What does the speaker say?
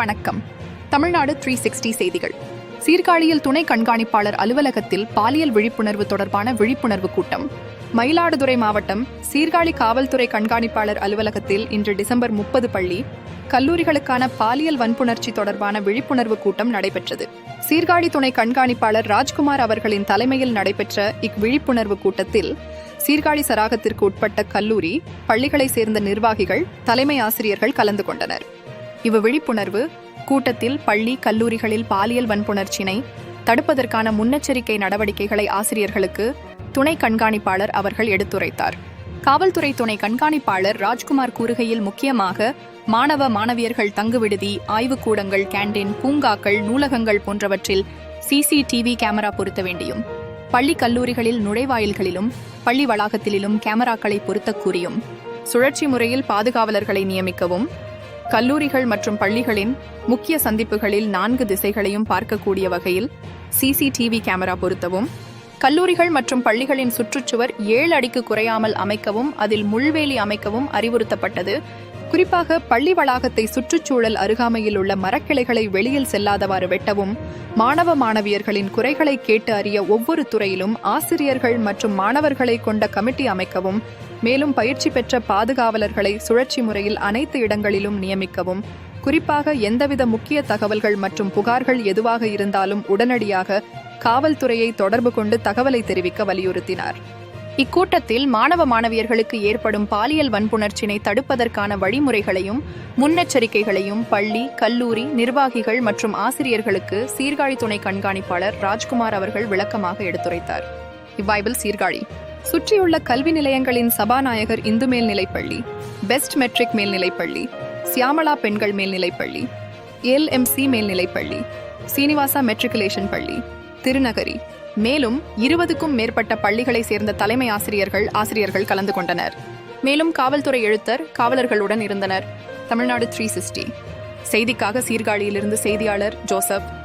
வணக்கம். Tamil Nadu three sixty செய்திகள். சீர்காழியில் துணை கண்காணிப்பாளர் அலுவலகத்தில் பாலியல் விழிப்புணர்வு தொடர்பான விழிப்புணர்வு கூட்டம். மயிலாடுதுறை மாவட்டம் சீர்காழி காவல்துறை கண்காணிப்பாளர் அலுவலகத்தில் இன்று டிசம்பர் முப்பது பள்ளி கல்லூரிகளுக்கான பாலியல் வன்புணர்ச்சி தொடர்பான விழிப்புணர்வு கூட்டம் நடைபெற்றது. சீர்காழி துணை கண்காணிப்பாளர் ராஜ்குமார் அவர்களின் தலைமையில் நடைபெற்ற இவ்விழிப்புணர்வு கூட்டத்தில் சீர்காழி சராகத்திற்கு உட்பட்ட கல்லூரி பள்ளிகளை சேர்ந்த நிர்வாகிகள் தலைமை ஆசிரியர்கள் கலந்து கொண்டனர். இவ் விழிப்புணர்வு கூட்டத்தில் பள்ளி கல்லூரிகளில் பாலியல் வன்புணர்ச்சினை தடுப்பதற்கான முன்னெச்சரிக்கை நடவடிக்கைகளை ஆசிரியர்களுக்கு துணை கண்காணிப்பாளர் அவர்கள் எடுத்துரைத்தார். காவல்துறை துணை கண்காணிப்பாளர் ராஜ்குமார் கூறுகையில் முக்கியமாக மாணவ மாணவியர்கள் தங்குவிடுதி ஆய்வுக்கூடங்கள் கேண்டீன் பூங்காக்கள் நூலகங்கள் போன்றவற்றில் சிசிடிவி கேமரா பொருத்த வேண்டியும் பள்ளி கல்லூரிகளில் நுழைவாயில்களிலும் பள்ளி வளாகத்திலும் கேமராக்களை பொருத்தக் கூறியும் சுழற்சி முறையில் பாதுகாவலர்களை நியமிக்கவும் கல்லூரிகள் மற்றும் பள்ளிகளின் முக்கிய சந்திப்புகளில் நான்கு திசைகளையும் பார்க்கக்கூடிய வகையில் சிசிடிவி கேமரா பொருத்தவும். கல்லூரிகள் மற்றும் பள்ளிகளின் சுற்றுச்சுவர் ஏழு அடிக்கு குறையாமல் அமைக்கவும் அதில் முள்வேலி அமைக்கவும் அறிவுறுத்தப்பட்டது. குறிப்பாக பள்ளி வளாகத்தை சுற்றுச்சூழல் அருகாமையில் உள்ள மரக்கிளைகளை வெளியில் செல்லாதவாறு வெட்டவும் மாணவ மாணவியர்களின் குறைகளை கேட்டு அறிய ஒவ்வொரு துறையிலும் ஆசிரியர்கள் மற்றும் மாணவர்களை கொண்ட கமிட்டி அமைக்கவும் மேலும் பயிற்சி பெற்ற பாதுகாவலர்களை சுழற்சி முறையில் அனைத்து இடங்களிலும் நியமிக்கவும். குறிப்பாக எந்தவித முக்கிய தகவல்கள் மற்றும் புகார்கள் எதுவாக இருந்தாலும் உடனடியாக காவல்துறையை தொடர்பு கொண்டு தகவலை தெரிவிக்க வலியுறுத்தினார். இக்கூட்டத்தில் மாணவ மாணவியர்களுக்கு ஏற்படும் பாலியல் வன்புணர்ச்சினை தடுப்பதற்கான வழிமுறைகளையும் முன்னெச்சரிக்கைகளையும் பள்ளி கல்லூரி நிர்வாகிகள் மற்றும் ஆசிரியர்களுக்கு சீர்காழி துணை கண்காணிப்பாளர் ராஜ்குமார் அவர்கள் விளக்கமாக எடுத்துரைத்தார். இவ்வாய்வில் சீர்காழி சுற்றியுள்ள கல்வி நிலையங்களின் சபாநாயகர் இந்து மேல்நிலைப்பள்ளி பெஸ்ட் மெட்ரிக் மேல்நிலைப்பள்ளி சியாமலா பெண்கள் மேல்நிலைப்பள்ளி எல்எம்சி மேல்நிலைப்பள்ளி சீனிவாசா மெட்ரிகுலேஷன் பள்ளி திருநகரி. மேலும் இருபதுக்கும் மேற்பட்ட பள்ளிகளை சேர்ந்த தலைமை ஆசிரியர்கள் ஆசிரியர்கள் கலந்து கொண்டனர். மேலும் காவல்துறை எழுத்தர் காவலர்களுடன் இருந்தனர். தமிழ்நாடு த்ரீ சிக்ஸ்டி செய்திக்காக சீர்காழியிலிருந்து செய்தியாளர் ஜோசப்.